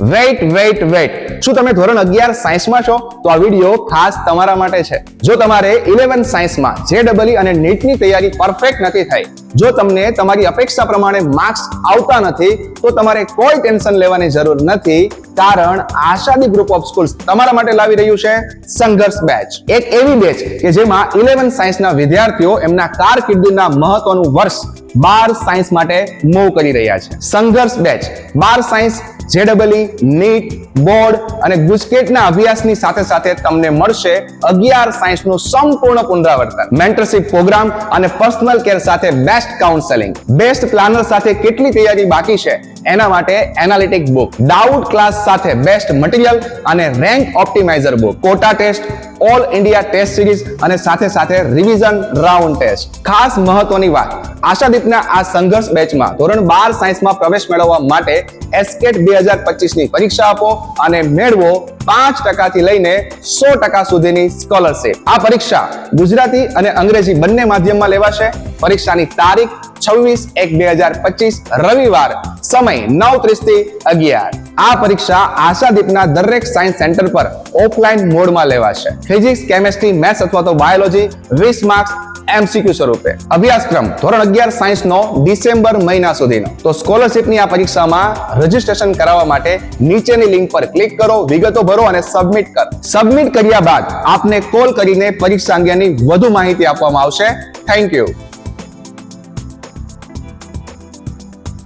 Wait wait wait શું તમે ધોરણ અગિયાર સાયન્સમાં છો? તો આ વીડિયો ખાસ તમારા માટે છે. જો તમારે ઇલેવન સાયન્સમાં જે ડબલી અને નીટની તૈયારી પરફેક્ટ નથી થઈ, જો તમને તમારી અપેક્ષા પ્રમાણે માર્ક્સ આવતા નથી, તો તમારે કોઈ ટેન્શન લેવાની જરૂર નથી, કારણ આશાદી ગ્રુપ ઓફ સ્કૂલ્સ તમારા માટે લાવી રહ્યું છે સંઘર્ષ બેચ એક એવી બેચ કે જેમાં ઇલેવન સાયન્સના વિદ્યાર્થીઓ એમના કારકિર્દીના મહત્વનું વર્ષ બાર સાયન્સ માટે મૂવ કરી રહ્યા છે. સંઘર્ષ બેચ બાર science J double E NEET, board અને ગુજકેટના અભ્યાસની સાથે સાથે તમને મળશે અગિયાર સાયન્સનું સંપૂર્ણ પુનરાવર્તન મેન્ટરશિપ પ્રોગ્રામ અને પર્સનલ કેર સાથે બેસ્ટ કાઉન્સેલિંગ બેસ્ટ પ્લાનર સાથે કેટલી તૈયારી બાકી છે? એના માટે એનાલિટિક બુક ડાઉટ ક્લાસ સાથે બેસ્ટ મટીરિયલ અને rank optimizer book Kota test all India test series અને સાથે સાથે રિવિઝન રાઉન્ડ ટેસ્ટ ખાસ મહત્વની વાત, આશાદીપના આ સંઘર્ષ બેચમાં ધોરણ બાર સાયન્સમાં પ્રવેશ મેળવવા માટે એસ્કેટ બે હજાર પચીસની પરીક્ષા આપો અને મેળવો પાંચ ટકાથી લઈને સો ટકા સુધીની સ્કોલરશીપ આ પરીક્ષા ગુજરાતી અને અંગ્રેજી બંને માધ્યમમાં લેવાશે. પરીક્ષાની તારીખ છવ્વીસ એક બે હજાર પચીસ રવિવાર, સમય નવ ત્રીસથી અગિયાર. આ પરીક્ષા આશાદીપના દરેક સાયન્સ સેન્ટર પર ઓફલાઈન મોડમાં લેવાશે. ફિઝિક્સ કેમેસ્ટ્રી મેથ્સ અથવા તો બાયોલોજી વીસ માર્ક્સ એમસીક્યુ સ્વરૂપે. અભ્યાસક્રમ, ધોરણ અગિયાર સાયન્સ નો ડિસેમ્બર મહિના સુધીનો. તો સ્કોલરશિપની આ પરીક્ષામાં રજીસ્ટ્રેશન કરાવવા માટે નીચેની લિંક પર ક્લિક કરો, વિગતો ભરો અને સબમિટ કરો. સબમિટ કર્યા બાદ આપને કોલ કરીને પરીક્ષા અંગેની વધુ માહિતી આપવામાં આવશે. Thank you